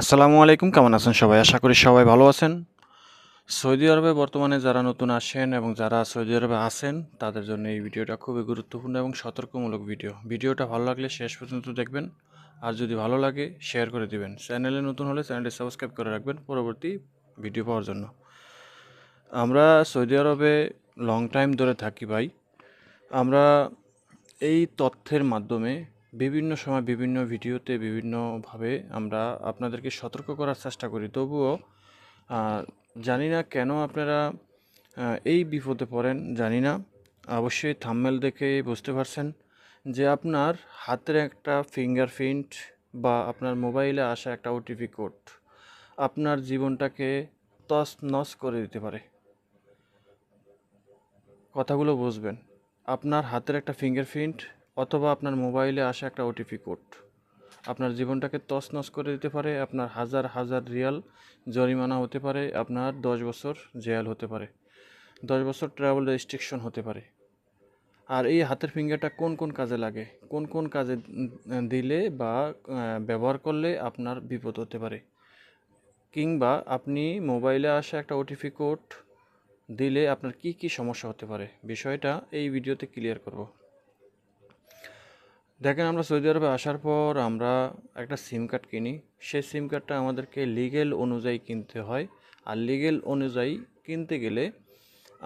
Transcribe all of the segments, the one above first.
আসসালামু আলাইকুম, কেমন আছেন সবাই? আশা করি সবাই ভালো আছেন। সৌদি আরবে বর্তমানে যারা নতুন আসেন এবং যারা সৌদি আরবে আছেন, তাদের জন্য এই ভিডিওটা খুবই গুরুত্বপূর্ণ এবং সতর্কমূলক ভিডিও। ভিডিওটা ভালো লাগলে শেষ পর্যন্ত দেখবেন। আর যদি ভালো লাগে শেয়ার করে দিবেন। চ্যানেলে নতুন হলে চ্যানেলটি সাবস্ক্রাইব করে রাখবেন পরবর্তী ভিডিও পাওয়ার জন্য। আমরা সৌদি আরবে লং টাইম ধরে থাকি ভাই। আমরা এই তথ্যের মাধ্যমে বিভিন্ন সময় বিভিন্ন ভিডিওতে বিভিন্নভাবে আমরা আপনাদেরকে সতর্ক করার চেষ্টা করি। তবুও জানি না কেন আপনারা এই বিপদে পড়েন, জানি না। অবশ্যই থাম্মেল দেখে বুঝতে পারছেন যে আপনার হাতের একটা ফিঙ্গারপ্রিন্ট বা আপনার মোবাইলে আসা একটা ওটিপি কোড আপনার জীবনটাকে তস নস করে দিতে পারে। কথাগুলো বুঝবেন। আপনার হাতের একটা ফিঙ্গারপ্রিন্ট অথবা আপনার মোবাইলে আসা একটা ওটিপি কোড। আপনার জীবনটাকে তছনছ করে দিতে পারে, আপনার হাজার হাজার রিয়াল জরিমানা হতে পারে, আপনার দশ বছর জেল হতে পারে, দশ বছর ট্রাভেল রেস্ট্রিকশন হতে পারে। আর এই হাতের ফিঙ্গারটা কোন কোন কাজে লাগে? কোন কোন কাজে দিলে বা ব্যবহার করলে আপনার বিপদ হতে পারে? কিংবা আপনি মোবাইলে আসা একটা ওটিপি কোড দিলে আপনার কি কি সমস্যা হতে পারে? বিষয়টা এই ভিডিওতে ক্লিয়ার করব। দেখেন আমরা সৌদি আরবে আসার পর আমরা একটা সিম কার্ড কিনি। সেই সিম কার্ডটা আমাদেরকে লিগেল অনুযায়ী কিনতে হয়। আর লিগেল অনুযায়ী কিনতে গেলে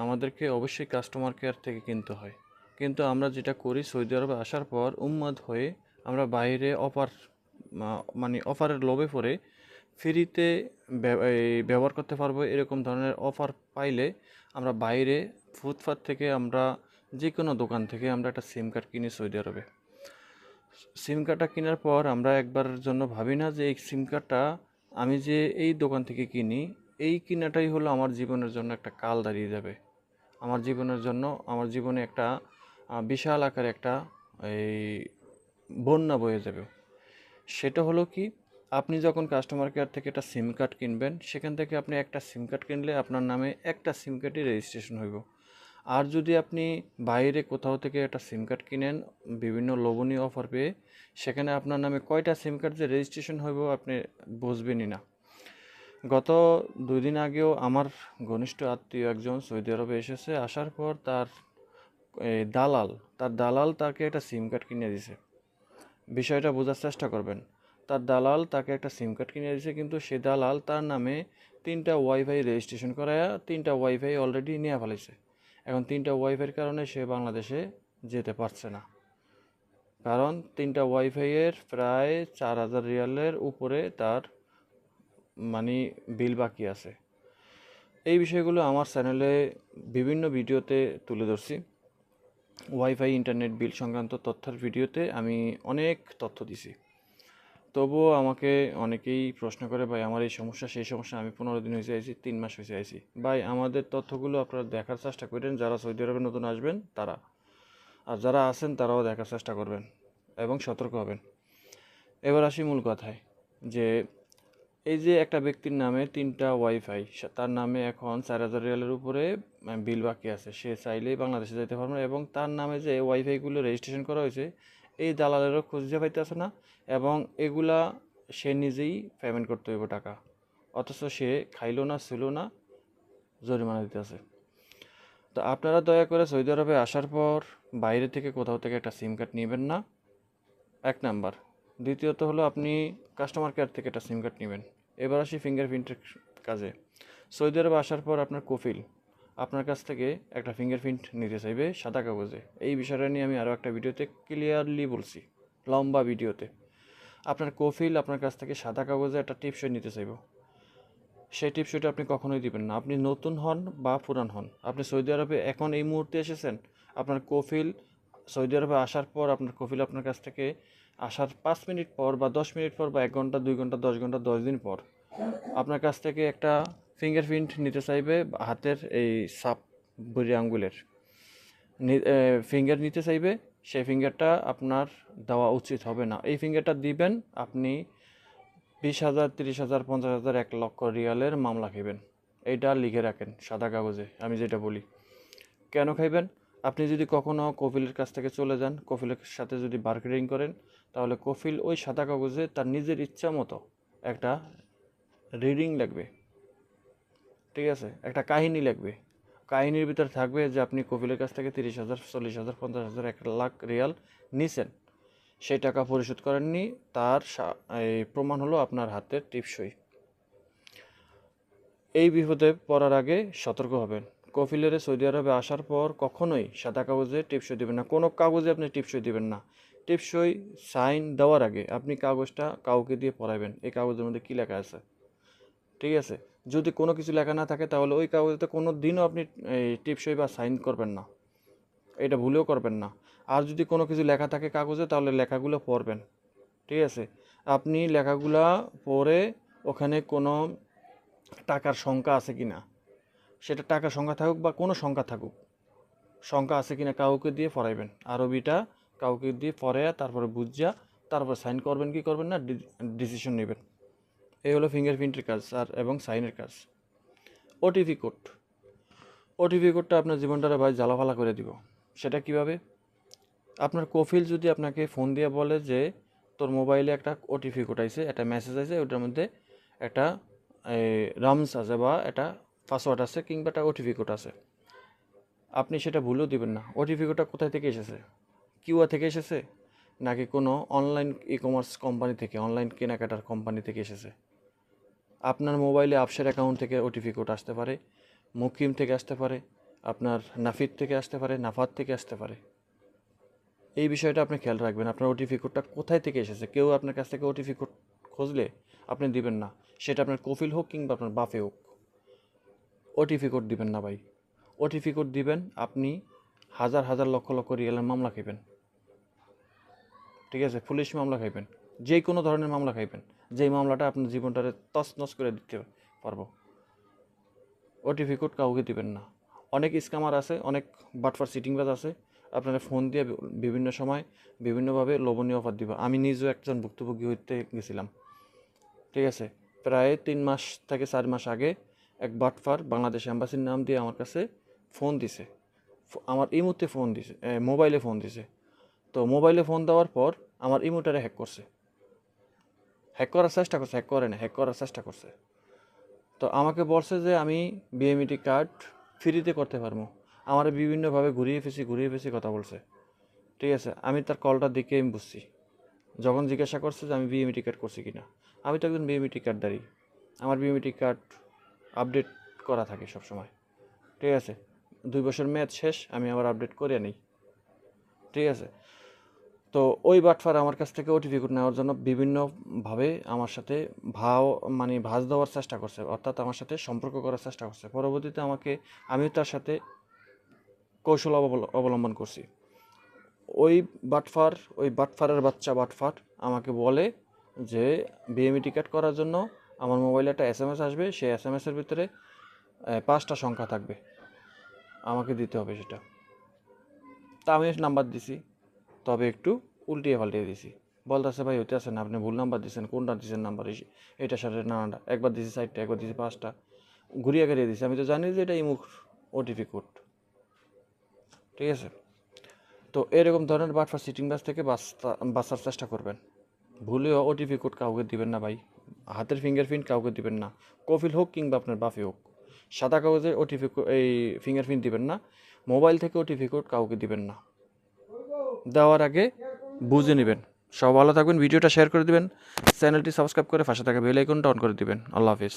আমাদেরকে অবশ্যই কাস্টমার কেয়ার থেকে কিনতে হয়। কিন্তু আমরা যেটা করি, সৌদি আরবে আসার পর উন্মাদ হয়ে আমরা বাইরে অফার মানে অফারের লোভে পড়ে ফ্রিতে ব্যবহার করতে পারব এরকম ধরনের অফার পাইলে আমরা বাইরে ফুটপাথ থেকে আমরা যে কোনো দোকান থেকে আমরা একটা সিম কার্ড কিনি সৌদি আরবে। সিম কার্ডটা কেনার পর আমরা একবার জন্য ভাবি না যে এই সিম কার্ডটা আমি যে এই দোকান থেকে কিনি, এই কিনাটাই হলো আমার জীবনের জন্য একটা কাল দাঁড়িয়ে যাবে। আমার জীবনের জন্য, আমার জীবনে একটা বিশাল আকারে একটা, এই, বন্যা বয়ে যাবে। সেটা হলো কি, আপনি যখন কাস্টমার কেয়ার থেকে একটা সিম কার্ড কিনবেন, সেখান থেকে আপনি একটা সিম কার্ড কিনলে আপনার নামে একটা সিম কার্ডই রেজিস্ট্রেশন হইব। আর যদি আপনি বাইরে কোথাও থেকে একটা সিম কার্ড কিনেন, বিভিন্ন লোভনীয় অফার পেয়ে, সেখানে আপনার নামে কয়টা সিম কার্ড যে রেজিস্ট্রেশন হইব আপনি বুঝবেনই না। গত দুই দিন আগেও আমার ঘনিষ্ঠ আত্মীয় একজন সৌদি আরবে এসেছে, আসার পর তার দালাল তার দালাল তাকে একটা সিম কার্ড কিনে দিছে বিষয়টা বোঝার চেষ্টা করবেন। তার দালাল তাকে একটা সিম কার্ড কিনে দিয়েছে, কিন্তু সে দালাল তার নামে তিনটা ওয়াইফাই রেজিস্ট্রেশন করায় তিনটা ওয়াইফাই অলরেডি নিয়ে ফেলেছে এখন তিনটা ওয়াইফাইয়ের কারণে সে বাংলাদেশে যেতে পারছে না। কারণ তিনটা ওয়াইফাইয়ের প্রায় চার হাজার রিয়ালের উপরে তার মানে বিল বাকি আছে। এই বিষয়গুলো আমার চ্যানেলে বিভিন্ন ভিডিওতে তুলে ধরছি। ওয়াইফাই, ইন্টারনেট বিল সংক্রান্ত তথ্যের ভিডিওতে আমি অনেক তথ্য দিছি। তবুও আমাকে অনেকেই প্রশ্ন করে, ভাই, আমার এই সমস্যা, সেই সমস্যা, আমি পনেরো দিন হয়েছে আইছি, তিন মাস হয়েছে আইছি। ভাই, আমাদের তথ্যগুলো আপনারা দেখার চেষ্টা করেন, যারা সৌদি আরবে নতুন আসবেন, তারা। আর যারা আছেন, তারাও দেখার চেষ্টা করবেন এবং সতর্ক হবেন। এবার আসি মূল কথায়, যে এই যে একটা ব্যক্তির নামে তিনটা ওয়াইফাই তার নামে এখন চার হাজার রিয়ালের উপরে বিল বাকি আছে। সে চাইলেই বাংলাদেশে যেতে পারবে এবং তার নামে যে ওয়াইফাইগুলো রেজিস্ট্রেশন করা হয়েছে এই দালালেরও খুঁজে পাইতেছে না এবং এগুলা সে নিজেই পেমেন্ট করতে হইব টাকা। অথচ সে খাইলো না, ছিল না, জরিমানা দিতেছে। তো আপনারা দয়া করে সৌদি আরবে আসার পর বাইরে থেকে কোথাও থেকে একটা সিম কার্ড নেবেন না। এক নাম্বার। দ্বিতীয়ত হলো আপনি কাস্টমার কেয়ার থেকে একটা সিম কার্ড নেবেন। এবার আসি ফিঙ্গারপ্রিন্টের কাজে। সৌদি আরবে আসার পর আপনার কফিল। আপনার কাছ থেকে একটা ফিঙ্গারপ্রিন্ট নিতে চাইবে সাদা কাগজে। এই বিষয়টা নিয়ে আমি আরও একটা ভিডিওতে ক্লিয়ারলি বলছি, লম্বা ভিডিওতে। আপনার কফিল আপনার কাছ থেকে সাদা কাগজে একটা টিপসই নিতে চাইব। সেই টিপসইটা আপনি কখনোই দিবেন না। আপনি নতুন হন বা পুরান হন। আপনি সৌদি আরবে এখন এই মুহূর্তে এসেছেন, আপনার কফিল সৌদি আরবে আসার পর আপনার কফিল আপনার কাছ থেকে আসার পাঁচ মিনিট পর বা দশ মিনিট পর বা এক ঘণ্টা, দুই ঘণ্টা, দশ ঘণ্টা, দশ দিন পর আপনার কাছ থেকে একটা ফিঙ্গারপ্রিন্ট নিতে চাইবে, হাতের এই সাপ বুড়ি আঙ্গুলের। ফিঙ্গার নিতে চাইবে, সেই ফিঙ্গারটা আপনার দেওয়া উচিত হবে না। এই ফিঙ্গারটা দিবেন, আপনি বিশ হাজার, তিরিশ হাজার, পঞ্চাশ হাজার, এক লক্ষ রিয়ালের মামলা খাইবেন। এইটা লিখে রাখেন, সাদা কাগজে, আমি যেটা বলি। কেন খাইবেন? আপনি যদি কখনো কফিলের কাছ থেকে চলে যান, কফিলের সাথে যদি বার্গেনিং করেন, তাহলে কফিল ওই সাদা কাগজে তার নিজের ইচ্ছা মতো একটা রিডিং লাগবে। ঠিক আছে? একটা কাহিনী লাগবে কাহিনীর ভিতরে থাকবে যে আপনি কপিলের কাছ থেকে তিরিশ হাজার, চল্লিশ হাজার, পঞ্চাশ হাজার, এক লাখ রিয়াল নিছেন। সেই টাকা পরিশোধ করেননি, তার প্রমাণ হলো আপনার হাতের টিপসই। এই বিপদে পড়ার আগে সতর্ক হবেন। কফিলের সৌদি আরবে আসার পর কখনোই সাদা কাগজে টিপসই দিবেন না। কোনো কাগজে আপনি টিপসই দেবেন না। টিপসই সাইন দেওয়ার আগে আপনি কাগজটা কাউকে দিয়ে পড়াবেন এই কাগজের মধ্যে কী লেখা আছে? ঠিক আছে? যদি কোনো কিছু লেখা না থাকে, তাহলে ওই কাগজেতে কোনো দিনও আপনি টিপসই বা সাইন করবেন না। এটা ভুলেও করবেন না। আর যদি কোনো কিছু লেখা থাকে কাগজে, তাহলে লেখাগুলো পড়বেন। ঠিক আছে? আপনি লেখাগুলা পড়ে ওখানে কোনো টাকার সংখ্যা আছে কি না, সেটা টাকার সংখ্যা থাকুক বা কোনো সংখ্যা থাকুক, সংখ্যা আছে কি না কাউকে দিয়ে পড়াইবেন। আরবিটা কাউকে দিয়ে পড়াইয়া, তারপরে বুঝিয়া, তারপর সাইন করবেন কি করবেন না ডিসিশন নেবেন। এই হলো ফিঙ্গারপ্রিন্টের কাজ আর, এবং সাইনের কাজ। ওটিপি কোড ওটিপি কোডটা আপনার জীবনটারে ভাই জ্বালাফালা করে দিব। সেটা কীভাবে? আপনার কফিল যদি আপনাকে ফোন দিয়ে বলে যে, তোর মোবাইলে একটা ওটিপি কোড আইছে, একটা মেসেজ আছে ওটার মধ্যে একটা রামস আছে বা একটা পাসওয়ার্ড আছে কিংবা একটা ওটিপি কোড আছে। আপনি সেটা ভুলেও দিবেন না। ওটিপি কোডটা কোথায় থেকে এসেছে? কিউআ থেকে এসেছে? নাকি কোনো অনলাইন ই কমার্স কোম্পানি থেকে অনলাইন কেনাকাটার কোম্পানি থেকে এসেছে? আপনার মোবাইলে আপসের অ্যাকাউন্ট থেকে ওটিপি কোড আসতে পারে মুকিম থেকে আসতে পারে, আপনার নাফিদ থেকে আসতে পারে নাফাত থেকে আসতে পারে। এই বিষয়টা আপনি খেয়াল রাখবেন, আপনার ওটিপি কোডটা কোথায় থেকে এসেছে? কেউ আপনার কাছ থেকে ওটিপি কোড খুঁজলে আপনি দিবেন না। সেটা আপনার কফিল হোক কিংবা আপনার বাফে হোক। ওটিপি কোড দিবেন না ভাই। ওটিপি কোড দিবেন, আপনি হাজার হাজার লক্ষ লক্ষ রিয়েলের মামলা খাইবেন ঠিক আছে? পুলিশ মামলা খাইবেন। যে কোনো ধরনের মামলা খাইবেন। যেই মামলাটা আপনার জীবনটারে তছনছ করে দিতে পারব। ওটিপি কোড কাউকে দিবেন না। অনেক স্ক্যামার আছে, অনেক বাটফার সিটিংবাজ আছে। আপনারা ফোন দিয়ে বিভিন্ন সময় বিভিন্নভাবে লোভনীয় অফার দিব। আমি নিজেও একজন ভুক্তভোগী হইতে গেছিলাম। ঠিক আছে? প্রায় তিন মাস থেকে চার মাস আগে এক বাটফার বাংলাদেশ অ্যাম্বাসির নাম দিয়ে আমার কাছে ফোন দিছে। আমার এই মুহূর্তে ফোন দিছে মোবাইলে ফোন দিছে। তো মোবাইলে ফোন দেওয়ার পর আমার ইমোটারে হ্যাক করছে। হ্যাক করার চেষ্টা করছে হ্যাক করে না হ্যাক করার চেষ্টা করছে। তো আমাকে বলছে যে আমি বিএমইটি কার্ড ফ্রিতে করতে পারব। আমার বিভিন্নভাবে ঘুরিয়ে ফেসি ঘুরিয়ে ফেসি কথা বলছে। ঠিক আছে, আমি তার কলটা দেখে আমি বুঝছি। যখন জিজ্ঞাসা করছে যে আমি বিএমইটি কার্ড করছি কি না আমি তো একজন বিএমইটি কার্ডদারি আমার বিএমইটি কার্ড আপডেট করা থাকে সব সময় ঠিক আছে, দুই বছর মেয়াদ শেষ, আমি আবার আপডেট করে নিই। ঠিক আছে তো ওই বাটফার আমার কাছ থেকে ওটিপি কোড নেওয়ার জন্য বিভিন্নভাবে আমার সাথে ভাও মানে ভাজ দেওয়ার চেষ্টা করছে, অর্থাৎ আমার সাথে সম্পর্ক করার চেষ্টা করছে। পরবর্তীতে আমাকে আমিও তার সাথে কৌশল অবল- অবলম্বন করছি। ওই বাটফার, ওই বাটফারের বাচ্চা বাটফার আমাকে বলে যে বিএমই টিকেট করার জন্য আমার মোবাইলে একটা এস এম এস আসবে, সেই এস এম এসের ভিতরে পাঁচটা সংখ্যা থাকবে। আমাকে দিতে হবে সেটা। তা আমি নাম্বার দিছি। তবে একটু উল্টিয়ে পাল্টিয়ে দিছি। বলতেছে, ভাই হইতে আছে না, আপনি ভুল নাম্বার দিচ্ছেন কোনটা দিয়েছেন নাম্বার এটা সাথে নানাটা, একবার দিছি চারটা, একবার দিছি পাঁচটা, ঘুরিয়ে ঘুরিয়ে দিছি। আমি তো জানি যে এটা ইমুখ ওটিপি কোড ঠিক আছে? তো এরকম ধরনের বাটফার সিটিং বাস থেকে বাঁচতা- বাঁচার চেষ্টা করবেন। ভুলেও ওটিপি কোড কাউকে দিবেন না, ভাই। হাতের ফিঙ্গারপ্রিন্ট কাউকে দিবেন না। কফিল হোক কিংবা আপনার বাফি হোক, সাদা কাগজে ওটিপি এই ফিঙ্গারপ্রিন্ট দিবেন না। মোবাইল থেকে ওটিপি কোড কাউকে দিবেন না। দেওয়ার আগে বুঝে নেবেন। সব ভালো থাকবেন, ভিডিওটা শেয়ার করে দেবেন চ্যানেলটি সাবস্ক্রাইব করে ফাঁসে থাকা বেল আইকনটা অন করে দেবেন। আল্লাহ হাফিজ।